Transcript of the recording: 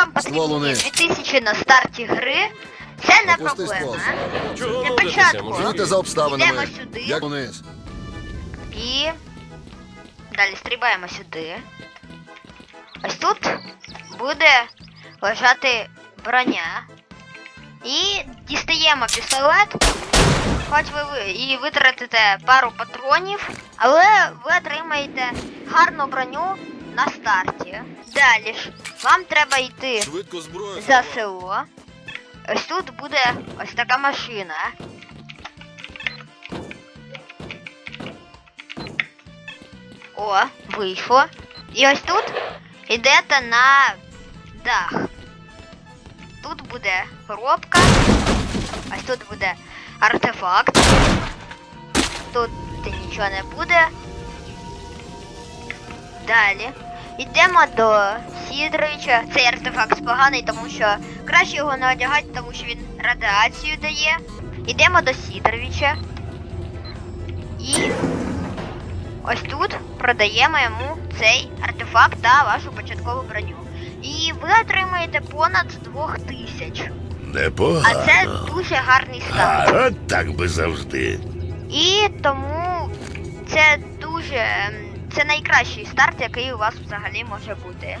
вам Ствол потрібні 2000 на старті гри, це не Опусти проблема. Чого Для початку. мужики? За обставинами. Йдемо сюди. Як униз. І далі стрибаємо сюди. Ось тут буде лежати броня. І дістаємо пістолет. Хоч ви ви- і витратите пару патронів, але ви отримаєте гарну броню на старті. Далі ж вам треба йти Швидко зброю. за село. Ось тут буде ось така машина. О, вийшло. І ось тут йдете на дах. Тут буде коробка. Ось тут буде артефакт. Тут нічого не буде. Далі. Йдемо до Сідоровича. Цей артефакт поганий, тому що краще його не одягати, тому що він радіацію дає. Йдемо до Сідоровича. І ось тут продаємо йому цей артефакт та вашу початкову броню. І ви отримаєте понад 2000. А Непогано. це дуже гарний старт. А, от так би завжди. І тому це дуже. Це найкращий старт, який у вас взагалі може бути.